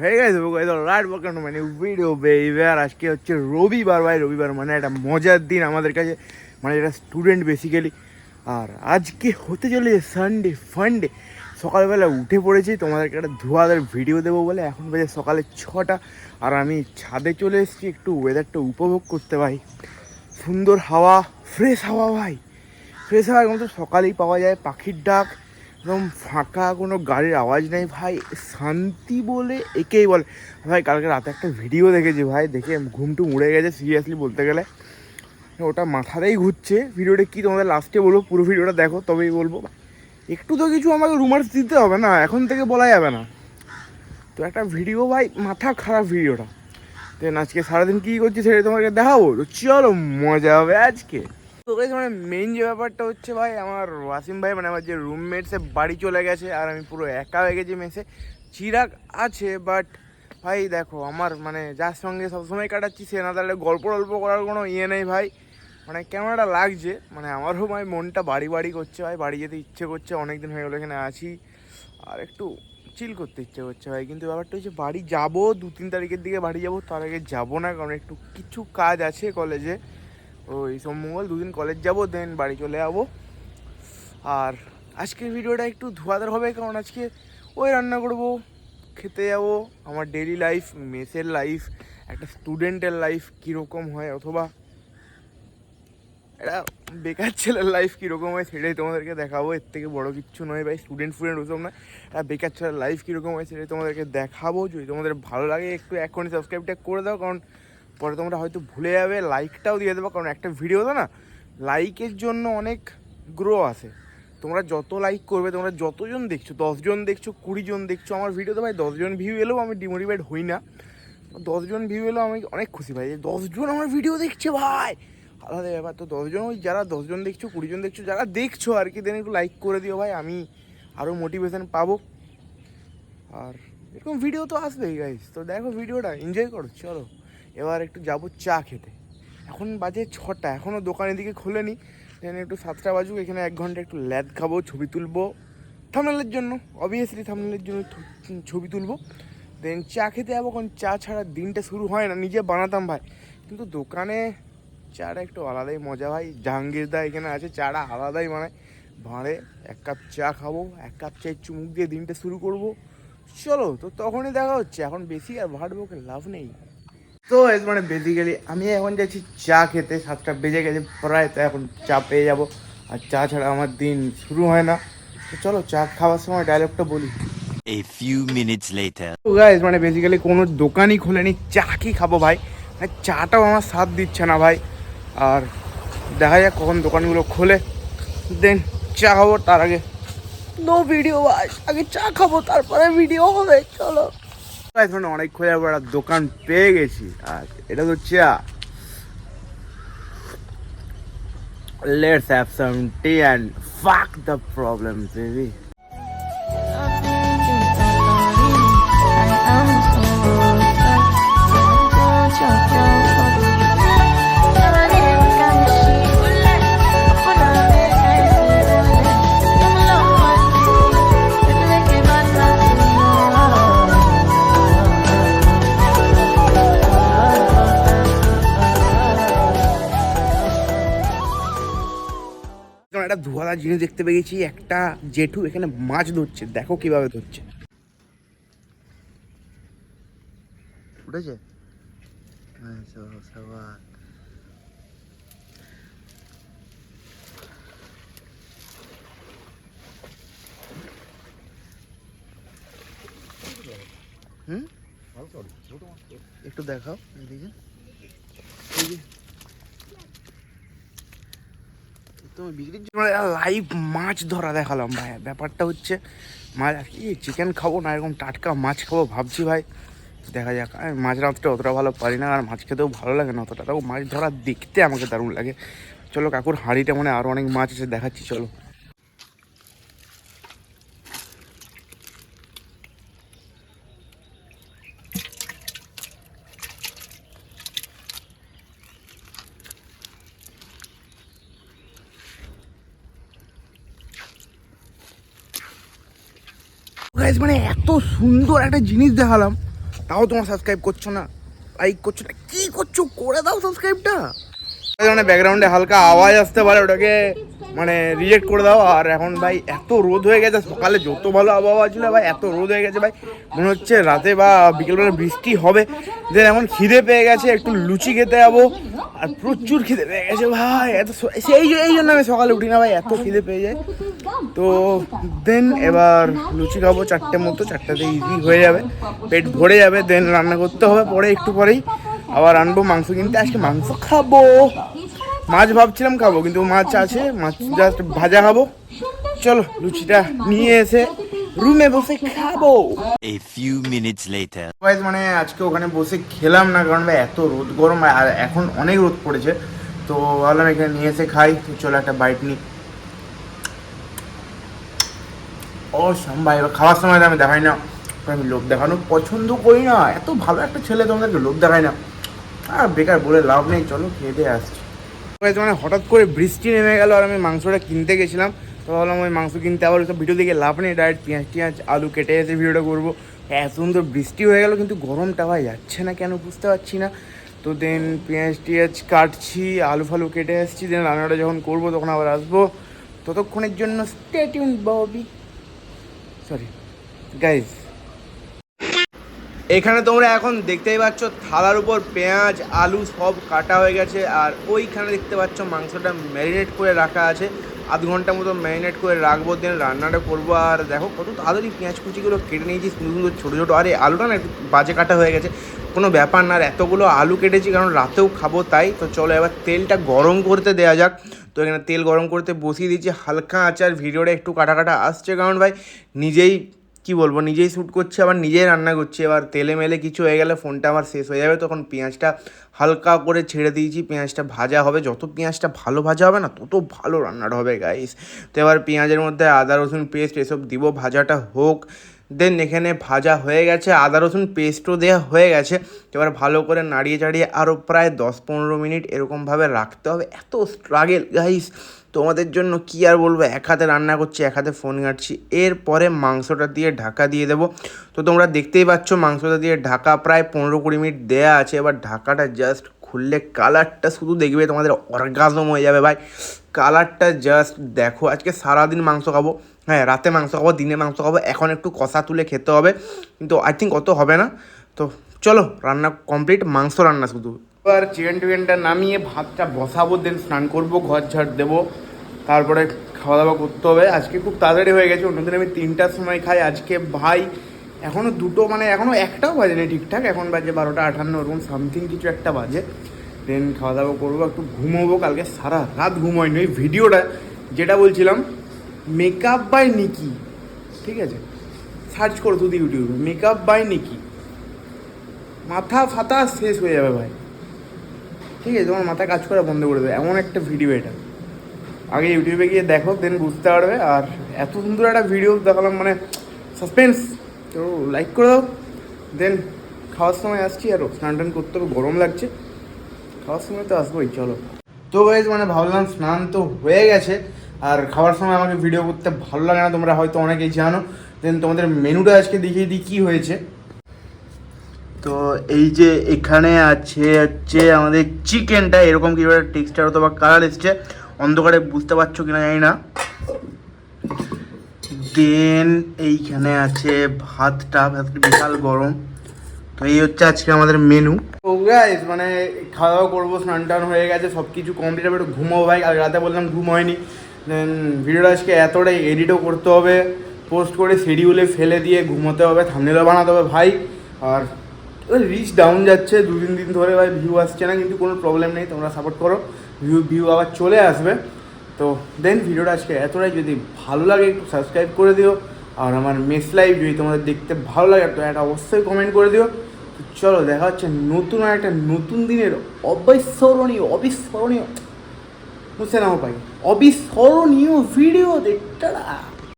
হয়ে গেছে right welcome to মানে ভিডিও বেবি আজকে হচ্ছে রবিবার, ভাই। রবিবার মানে একটা মজার দিন আমাদের কাছে। মানে এটা স্টুডেন্ট বেসিক্যালি আর আজকে হতে চলেছে সানডে ফান্ডে সকালবেলা উঠে পড়েছি। তোমাদেরকে একটা ধোয়াদের ভিডিও দেবো বলে। এখন বাজে সকালে ছটা। আর আমি ছাদে চলে এসেছি। একটু ওয়েদারটা উপভোগ করতে, ভাই। সুন্দর হাওয়া ফ্রেশ হাওয়া, ভাই। ফ্রেশ হাওয়া একদম তো সকালেই পাওয়া যায়। পাখির ডাক। একদম ফাঁকা, কোনো গাড়ির আওয়াজ নেই ভাই। শান্তি বলে একেই বলে। ভাই, কালকে রাতে একটা ভিডিও দেখেছি ভাই, দেখে ঘুমটু উড়ে গেছে সিরিয়াসলি বলতে গেলে। ওটা মাথাতেই ঘুরছে। ভিডিওটা কি তোমাদের লাস্টে বলব? পুরো ভিডিওটা দেখো, তবেই বলব। একটু তো কিছু আমাকে রুমার্স দিতে হবে না, এখন থেকে বলা যাবে না। তো একটা ভিডিও ভাই, মাথা খারাপ ভিডিওটা দেন আজকে সারাদিন কী করছি সেটা তোমাকে দেখাবো। তো চলো, মজা হবে আজকে। তো মানে মেইন যে ব্যাপারটা হচ্ছে ভাই, আমার ওয়াসিম ভাই মানে আমার যে রুমমেট সে বাড়ি চলে গেছে, আর আমি পুরো একা হয়ে গেছি মেসে। চিরাগ আছে বাট ভাই দেখো, আমার মানে যার সঙ্গে সবসময় কাটাচ্ছি, সে না তাহলে গল্প টল্প করার কোনো ইয়ে নেই ভাই। মানে কেমন একটা লাগছে মানে আমারও ভাই মনটা বাড়ি বাড়ি করছে ভাই, বাড়ি যেতে ইচ্ছে করছে অনেক দিন হয়ে গেলো এখানে আছি, আর একটু চিল করতে ইচ্ছে করছে ভাই। কিন্তু ব্যাপারটা হচ্ছে বাড়ি যাব দু তিন তারিখের দিকে বাড়ি যাব, তার আগে যাব না, কারণ একটু কিছু কাজ আছে কলেজে ওই সোমমঙ্গল দুদিন কলেজ যাব দেন বাড়ি চলে যাব। আর আজকের ভিডিওটা একটু ধোয়াদার হবে, কারণ আজকে ওই রান্না করব, খেতে যাব। আমার ডেলি লাইফ মেসের লাইফ একটা স্টুডেন্টের লাইফ কীরকম হয়, অথবা একটা বেকার ছেলের লাইফ কীরকম হয়, সেটাই তোমাদেরকে দেখাবো। এর থেকে বড় কিচ্ছু নয় ভাই স্টুডেন্ট ফ্টুডেন্ট ওসব নয়। একটা বেকার ছেলের লাইফ কীরকম হয়, সেটাই তোমাদেরকে দেখাবো। যদি তোমাদের ভালো লাগে, একটু এখনই সাবস্ক্রাইবটা করে দাও, কারণ পরে তোমরা হয়তো ভুলে যাবে লাইকটাও দিয়ে দেবো, কারণ একটা ভিডিওতে না লাইকের জন্য অনেক গ্রো আসে তোমরা যত লাইক করবে, তোমরা যতজন দেখছ, দশজন দেখছ কুড়ি জন দেখছ, আমার ভিডিওতে ভাই দশজন ভিউ এলেও আমি ডিমোটিভেট হই না। দশজন ভিউ এলেও আমি অনেক খুশি ভাই, যে দশজন আমার ভিডিও দেখছে ভাই। আলাদা ব্যাপার, তো দশজন ওই যারা দশজন দেখছ, কুড়িজন দেখছ, যারা দেখছ আর কি দেন একটু লাইক করে দিও ভাই, আমি আরও মোটিভেশন পাবো। আর এরকম ভিডিও তো আসবেই গাইস তো দেখো ভিডিওটা এনজয় করো, চলো। এবার একটু যাব চা খেতে। এখন বাজে ছটা এখনও দোকান এদিকে খোলেনি। দেন একটু সাতটা বাজুক, এখানে এক ঘণ্টা একটু ল্যাদ খাব, ছবি তুলবো। থামনেলের জন্য অবভিয়াসলি থামনেলের জন্য ছবি তুলবো। দেন চা খেতে যাব, কারণ চা ছাড়া দিনটা শুরু হয় না, নিজে বানাতাম ভাই। কিন্তু দোকানে চাটা একটু আলাদাই মজা ভাই। জাহাঙ্গীরদা এখানে আছে, চাটা আলাদাই মানে ভাঁড়ে এক কাপ চা খাব, এক কাপ চায়ের চুমুক দিয়ে দিনটা শুরু করব। চলো, তো তখনই দেখা হচ্ছে। এখন বেশি আর ভাটবো লাভ নেই। তো এস মানে বেসিক্যালি আমি এখন যাচ্ছি চা খেতে সাতটা বেজে গেছে প্রায় তো এখন চা পেয়ে যাব। আর চা ছাড়া আমার দিন শুরু হয় না। তো চলো চা খাওয়ার সময় ডায়লগটা বলি। A few minutes later. তো গাইজ মানে বেসিক্যালি কোনো দোকানই খোলেনি চা কি খাব ভাই? আর চাটাও আমার স্বাদ দিচ্ছে না ভাই। আর দেখা যাক কখন দোকানগুলো খোলে। দেন চা খাব তার আগে। নো ভিডিও ভাই। আগে চা খাব তারপরে ভিডিও হবে চলো। মানে অনেক খোঁজার পর দোকান পেয়ে গেছি আর এটা তো চা Let's have some tea and fuck the problem, baby. কারণ জিনিস দেখতে পেয়েছি, একটা জেঠু এখানে মাছ ধরছে। দেখো কীভাবে ধরছে। উঠেছে? হ্যাঁ। হুম? একটু দেখাও এদিকে যে বিক্রির লাইভ মাছ ধরা দেখালাম ভাই। ব্যাপারটা হচ্ছে, মাছ কি চিকেন খাব না, এরকম টাটকা মাছ খাব ভাবছি ভাই। দেখা যাক আমি মাছ রাঁধতে অতটা ভালো পারি না, আর মাছ খেতেও ভালো লাগে না অতটা। তাও মাছ ধরা দেখতে আমাকে দারুণ লাগে। চলো কাকুর হাঁড়িটা মানে আরও অনেক মাছ আছে, দেখাচ্ছি, চলো। গাইজ মানে এত সুন্দর একটা জিনিস দেখালাম। তাও তোমার সাবস্ক্রাইব করছ না? লাইক করছ না? কি করছ? করে দাও সাবস্ক্রাইবটা মানে ব্যাকগ্রাউন্ডে হালকা আওয়াজ আসতে পারে ওটাকে। মানে রিজেক্ট করে দাও। আর এখন ভাই এত রোদ হয়ে গেছে, সকালে যত ভালো আবহাওয়া ছিল ভাই, এত রোদ হয়ে গেছে ভাই। মনে হচ্ছে রাতে বা বিকেলবেলা বৃষ্টি হবে। দেন এখন খিদে পেয়ে গেছে, একটু লুচি খেতে যাব। আর প্রচুর খিদে পেয়ে গেছে ভাই, এত সেই এই জন্য আমি সকালে উঠি না ভাই, এত খিদে পেয়ে যায়। তো দেন এবার লুচি খাব, চারটে মতো, চারটাতে ইজি হয়ে যাবে। পেট ভরে যাবে, দেন রান্না করতে হবে পরে একটু পরেই। আবার আনব মাংস কিনতে, আজকে মাংস খাব। মাছ ভাবছিলাম খাব কিন্তু মাছ আছে মাছ জাস্ট ভাজা খাব। চলো লুচিটা নিয়ে এসে রুমে বসে খাব। A few minutes later. Guys, মানে আজকে ওখানে বসে খেলাম না কারণ ভাই এত রোদ গরম আর এখন অনেক রোদ পড়েছে। তো ভাবলাম এখানে নিয়ে এসে খাই তো চলো একটা বাইট নিই। ও ভাই এবার খাওয়ার সময় আমি দেখাই না। আমি লোক দেখানো পছন্দ করি না। এত ভালো একটা ছেলে তোমাদেরকে লোক দেখাই না। আর বেকার বলে লাভ নেই চলো খেয়ে দিয়ে আসছি। মানে হঠাৎ করে বৃষ্টি নেমে গেল আর আমি মাংসটা কিনতে গেছিলাম। তো ভাবলাম ওই মাংস কিনতে আবার ওইসব ভিডিও দেখে লাভ নেই ডাইরেক্ট পেঁয়াজ টিয়াজ, আলু কেটে এসে ভিডিওটা করব। এত সুন্দর বৃষ্টি হয়ে গেল, কিন্তু গরমটা ভাই যাচ্ছে না কেন বুঝতে পারছি না। তো দেন পেঁয়াজ টিয়াজ কাটছি, আলু ফালু কেটে আসছি দেন রান্নাটা যখন করব তখন আবার আসব। ততক্ষণের জন্য স্টেটিউন ববি সরি গাইজ এখানে তোমরা এখন দেখতেই পাচ্ছ থালার উপর পেঁয়াজ, আলু সব কাটা হয়ে গেছে আর ওইখানে দেখতে পাচ্ছ মাংসটা ম্যারিনেট করে রাখা আছে। আধ ঘণ্টা মতো ম্যারিনেট করে রাখব দেন রান্নাটা করব। আর দেখো কত তাড়াতাড়ি পেঁয়াজ কুচিগুলো কেটে নিয়েছি, সুন্দর সুন্দর ছোটো ছোটো। আরে, আলুটা না একটু বাজে কাটা হয়ে গেছে। কোনো ব্যাপার না, আর এতগুলো আলু কেটেছি কারণ রাতেও খাব তাই। তো চলো এবার তেলটা গরম করতে দেওয়া যাক। তো এখানে তেল গরম করতে বসিয়ে দিচ্ছি হালকা আচার ভিডিওটা একটু কাটা কাটা আসছে কারণ ভাই, নিজেই কি বলব, নিজেই শ্যুট করছি, আবার নিজেই রান্না করছি। এবার তেলে মেলে কিছু হয়ে গেলে ফোনটা আমার শেষ হয়ে যাবে, তখন পেঁয়াজটা হালকা করে ছেড়ে দিয়েছি, পেঁয়াজটা ভাজা হবে। যত পেঁয়াজটা ভালো ভাজা হবে না, তত ভালো রান্নাটা হবে গাইস তো এবার পেঁয়াজের মধ্যে আদা, রসুন পেস্ট এসব দিব, ভাজাটা হোক। দেন এখানে ভাজা হয়ে গেছে, আদা, রসুন পেস্টও দেওয়া হয়ে গেছে। এবার ভালো করে নাড়িয়ে চাড়িয়ে আরও প্রায় দশ পনেরো মিনিট এরকমভাবে রাখতে হবে। এত স্ট্রাগেল গাইস তোমাদের জন্য কি আর বলব? এক হাতে রান্না করছি, এক হাতে ফোন ঘাঁটছি। এরপরে মাংসটা দিয়ে ঢাকা দিয়ে দেবো। তো তোমরা দেখতেই পাচ্ছ, মাংসটা দিয়ে ঢাকা প্রায় পনেরো কুড়ি মিনিট দেয়া আছে। এবার ঢাকাটা জাস্ট খুললে কালারটা শুধু দেখবে, তোমাদের অর্গাজম হয়ে যাবে ভাই। কালারটা জাস্ট দেখো, আজকে সারাদিন মাংস খাব। হ্যাঁ রাতে মাংস খাব, দিনে মাংস খাব। এখন একটু কষা তুলে খেতে হবে। কিন্তু আই থিঙ্ক অত হবে না। তো চলো, রান্না কমপ্লিট মাংস রান্না শুধু। এবার চিকেন টিকেনটা নামিয়ে ভাতটা বসাবো দেন স্নান করব, ঘর ঝাড় দেবো। তারপরে খাওয়া দাওয়া করতে হবে। আজকে খুব তাড়াতাড়ি হয়ে গেছে। অন্যদিন আমি তিনটার সময় খাই। আজকে ভাই এখনও দুটো মানে এখনও একটাও বাজেনি ঠিকঠাক। এখন বাজে বারোটা আঠান্ন ওরকম সামথিং কিছু একটা বাজে। দেন খাওয়া দাওয়া করব, একটু ঘুমোবো। কালকে সারা রাত ঘুম হয়নি ওই ভিডিওটা যেটা বলছিলাম মেকআপ বাই নিকি ঠিক আছে? সার্চ করো শুধু ইউটিউবে মেকআপ বাই নিকি মাথা ফাতা শেষ হয়ে যাবে ভাই। ঠিক আছে, তোমার মাথা কাজ করা বন্ধ করে দেবে। এমন একটা ভিডিও এটা। আগে ইউটিউবে গিয়ে দেখো দেন বুঝতে পারবে। আর এত সুন্দর একটা ভিডিও দেখালাম মানে সাসপেন্স তো লাইক করে দাও দেন খাওয়ার সময় আসছি আরও স্নান টান করতে হবে গরম লাগছে। খাওয়ার সময় তো আসবোই, চলো। তো গাইজ মানে ভাবলাম স্নান তো হয়ে গেছে, আর খাওয়ার সময় আমাকে ভিডিও করতে ভালো লাগে না, তোমরা হয়তো অনেকেই জানো। দেন তোমাদের মেনুটা আজকে দেখিয়ে দিই, কী হয়েছে। তো এই যে এখানে আছে, হচ্ছে আমাদের চিকেনটা এরকম কি টেক্সচার অথবা কালার এসছে। অন্ধকারে বুঝতে পারছ কিনা জানি না। দেন এইখানে আছে ভাতটা ভাতটা বিশাল গরম। তো এই হচ্ছে আজকে আমাদের মেনু গাইস মানে খাওয়া দাওয়া করব স্নান টান হয়ে গেছে সব কিছু কমপ্লিট হবে, একটু ঘুমো ভাই আর রাতে বললাম ঘুম হয়নি। দেন ভিডিওটা আজকে এতটাই এডিটও করতে হবে পোস্ট করে শিডিউলে ফেলে দিয়ে ঘুমোতে হবে থামনেলও বানাতে হবে ভাই। আর রিচ ডাউন যাচ্ছে দু তিন দিন ধরে ভাই ভিউ আসছে না, কিন্তু কোনো প্রবলেম নেই, তোমরা সাপোর্ট করো। ভিউ ভিউ আবার চলে আসবে। তো দেন ভিডিওটা আজকে এতটাই। যদি ভালো লাগে, একটু সাবস্ক্রাইব করে দিও। আর আমার মেস লাইভ যদি তোমাদের দেখতে ভালো লাগে, তো একটা অবশ্যই কমেন্ট করে দিও। চলো, দেখা হচ্ছে নতুন আর একটা নতুন দিনের অবিস্মরণীয় অবিস্মরণীয় বুঝতে নাও পাই অবিস্মরণীয় ভিডিও দেখতে